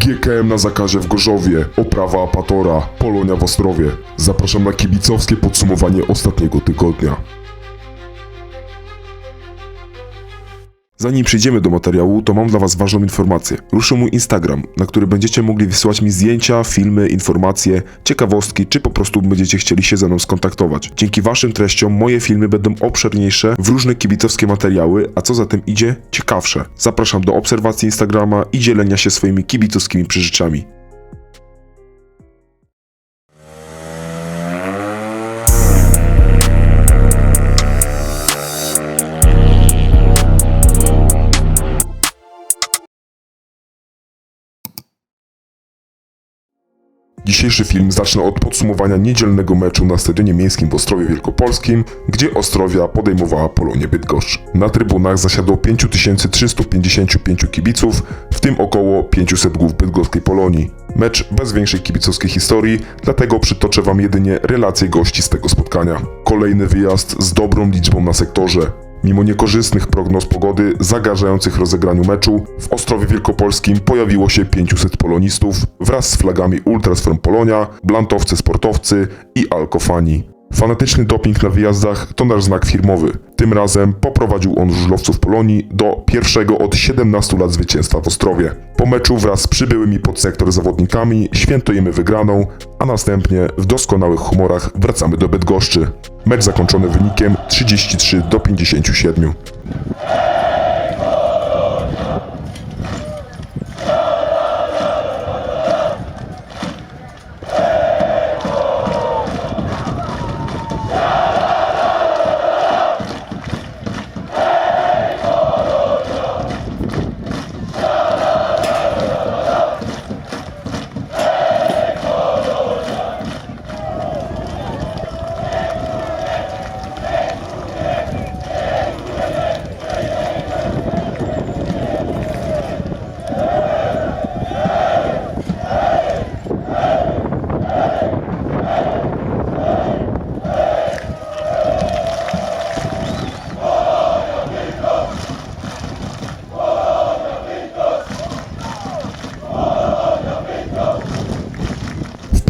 GKM na zakazie w Gorzowie, oprawa Apatora, Polonia w Ostrowie. Zapraszam na kibicowskie podsumowanie ostatniego tygodnia. Zanim przejdziemy do materiału, to mam dla Was ważną informację. Ruszę mój Instagram, na który będziecie mogli wysyłać mi zdjęcia, filmy, informacje, ciekawostki, czy po prostu będziecie chcieli się ze mną skontaktować. Dzięki Waszym treściom moje filmy będą obszerniejsze w różne kibicowskie materiały, a co za tym idzie, ciekawsze. Zapraszam do obserwacji Instagrama i dzielenia się swoimi kibicowskimi przeżyczami. Dzisiejszy film zacznę od podsumowania niedzielnego meczu na Stadionie Miejskim w Ostrowie Wielkopolskim, gdzie Ostrowia podejmowała Polonię Bydgoszcz. Na trybunach zasiadło 5355 kibiców, w tym około 500 głów bydgoskiej Polonii. Mecz bez większej kibicowskiej historii, dlatego przytoczę Wam jedynie relacje gości z tego spotkania. Kolejny wyjazd z dobrą liczbą na sektorze. Mimo niekorzystnych prognoz pogody zagrażających rozegraniu meczu, w Ostrowie Wielkopolskim pojawiło się 500 polonistów wraz z flagami Ultras from Polonia, blantowcy sportowcy i alkofani. Fanatyczny doping na wyjazdach to nasz znak firmowy. Tym razem poprowadził on żużlowców Polonii do pierwszego od 17 lat zwycięstwa w Ostrowie. Po meczu wraz z przybyłymi pod sektor zawodnikami świętujemy wygraną, a następnie w doskonałych humorach wracamy do Bydgoszczy. Mecz zakończony wynikiem 33 do 57.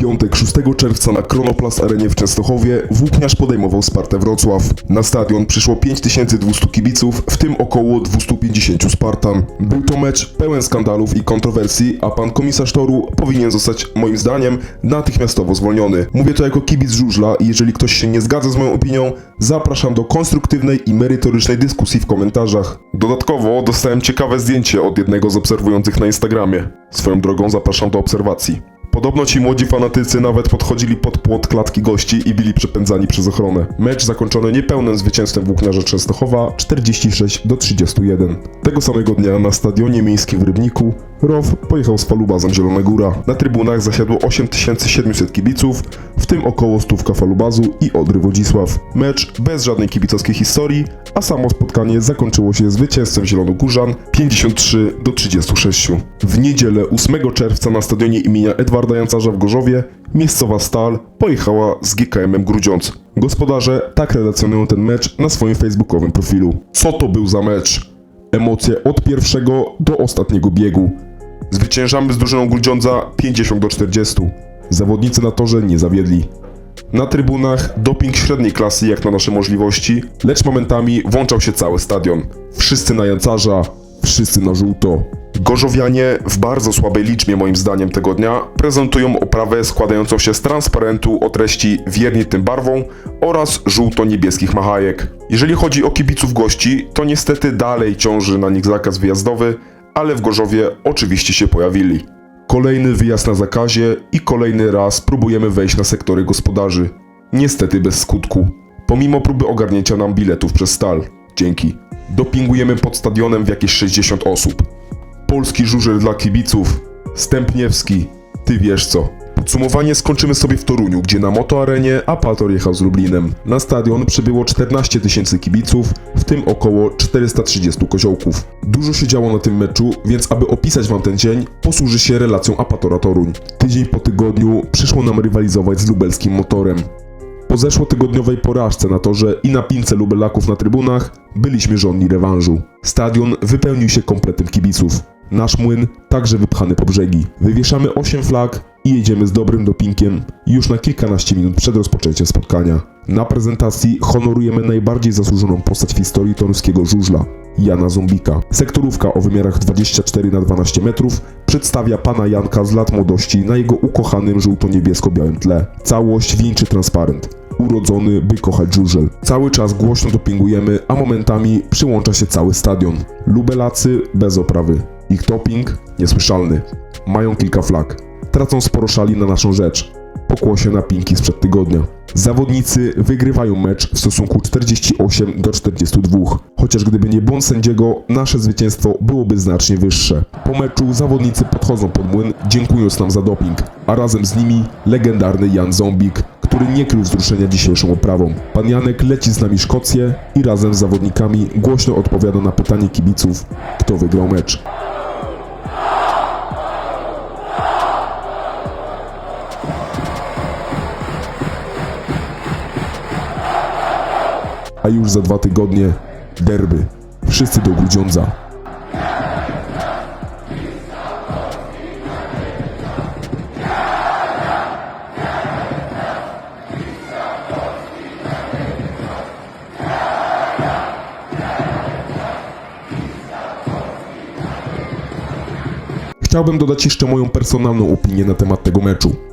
piątek 6 czerwca na Kronoplast Arenie w Częstochowie włókniarz podejmował Spartę Wrocław. Na stadion przyszło 5200 kibiców, w tym około 250 Spartan. Był to mecz pełen skandalów i kontrowersji, a pan komisarz Toru powinien zostać, moim zdaniem, natychmiastowo zwolniony. Mówię to jako kibic żużla i jeżeli ktoś się nie zgadza z moją opinią, zapraszam do konstruktywnej i merytorycznej dyskusji w komentarzach. Dodatkowo dostałem ciekawe zdjęcie od jednego z obserwujących na Instagramie. Swoją drogą zapraszam do obserwacji. Podobno ci młodzi fanatycy nawet podchodzili pod płot klatki gości i byli przepędzani przez ochronę. Mecz zakończony niepełnym zwycięstwem włókniarza Częstochowa 46 do 31. Tego samego dnia na stadionie miejskim w Rybniku ROW pojechał z falubazem Zielona Góra. Na trybunach zasiadło 8700 kibiców, w tym około stówka falubazu i Odry Wodzisław. Mecz bez żadnej kibicowskiej historii, a samo spotkanie zakończyło się zwycięstwem Zielonogórzan 53 do 36. W niedzielę 8 czerwca na stadionie imienia Edwarda Jancarza w Gorzowie miejscowa Stal pojechała z GKM-em Grudziądz. Gospodarze tak relacjonują ten mecz na swoim facebookowym profilu. Co to był za mecz? Emocje od pierwszego do ostatniego biegu. Zwyciężamy z drużyną Grudziądza 50 do 40. Zawodnicy na torze nie zawiedli. Na trybunach doping średniej klasy jak na nasze możliwości, lecz momentami włączał się cały stadion. Wszyscy na Jancarza, wszyscy na żółto. Gorzowianie w bardzo słabej liczbie moim zdaniem tego dnia prezentują oprawę składającą się z transparentu o treści wierni tym barwą oraz żółto-niebieskich machajek. Jeżeli chodzi o kibiców gości, to niestety dalej ciąży na nich zakaz wyjazdowy, ale w Gorzowie oczywiście się pojawili. Kolejny wyjazd na zakazie i kolejny raz próbujemy wejść na sektory gospodarzy. Niestety bez skutku. Pomimo próby ogarnięcia nam biletów przez stal. Dzięki. Dopingujemy pod stadionem w jakieś 60 osób. Polski żużel dla kibiców. Stępniewski. Ty wiesz co. Podsumowanie skończymy sobie w Toruniu, gdzie na motoarenie Apator jechał z Lublinem. Na stadion przybyło 14 tysięcy kibiców, w tym około 430 koziołków. Dużo się działo na tym meczu, więc aby opisać wam ten dzień, posłuży się relacją Apatora Toruń. Tydzień po tygodniu przyszło nam rywalizować z lubelskim motorem. Po zeszłotygodniowej porażce na torze i na pince lubelaków na trybunach byliśmy żonni rewanżu. Stadion wypełnił się kompletem kibiców. Nasz młyn także wypchany po brzegi. Wywieszamy 8 flag i jedziemy z dobrym dopinkiem już na kilkanaście minut przed rozpoczęciem spotkania. Na prezentacji honorujemy najbardziej zasłużoną postać w historii toruskiego żużla, Jana Zombika. Sektorówka o wymiarach 24 na 12 metrów przedstawia pana Janka z lat młodości na jego ukochanym żółto-niebiesko-białym tle. Całość wieńczy transparent. Urodzony, by kochać żużel. Cały czas głośno dopingujemy, a momentami przyłącza się cały stadion. Lubelacy bez oprawy. Ich doping niesłyszalny. Mają kilka flag. Tracą sporo szali na naszą rzecz. Pokłosie na pinki sprzed tygodnia. Zawodnicy wygrywają mecz w stosunku 48 do 42. Chociaż gdyby nie błąd sędziego, nasze zwycięstwo byłoby znacznie wyższe. Po meczu zawodnicy podchodzą pod młyn, dziękując nam za doping, a razem z nimi legendarny Jan Zombik, który nie krył wzruszenia dzisiejszą oprawą. Pan Janek leci z nami Szkocję i razem z zawodnikami głośno odpowiada na pytanie kibiców, kto wygrał mecz. A już za dwa tygodnie derby. Wszyscy do Grudziądza. Chciałbym dodać jeszcze moją personalną opinię na temat tego meczu.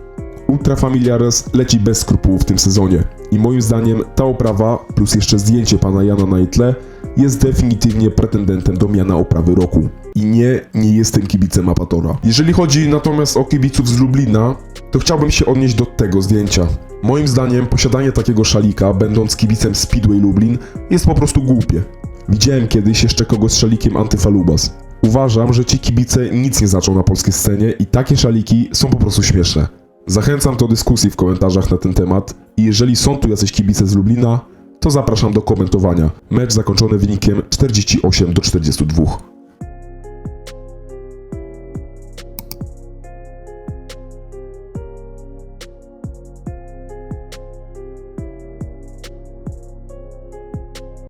Ultra Familiares leci bez skrupułów w tym sezonie i moim zdaniem ta oprawa plus jeszcze zdjęcie pana Jana na jej tle jest definitywnie pretendentem do miana oprawy roku. I nie, nie jestem kibicem Apatora. Jeżeli chodzi natomiast o kibiców z Lublina, to chciałbym się odnieść do tego zdjęcia. Moim zdaniem posiadanie takiego szalika, będąc kibicem Speedway Lublin, jest po prostu głupie. Widziałem kiedyś jeszcze kogoś z szalikiem Antyfalubas. Uważam, że ci kibice nic nie znaczą na polskiej scenie i takie szaliki są po prostu śmieszne. Zachęcam do dyskusji w komentarzach na ten temat i jeżeli są tu jacyś kibice z Lublina, to zapraszam do komentowania. Mecz zakończony wynikiem 48 do 42.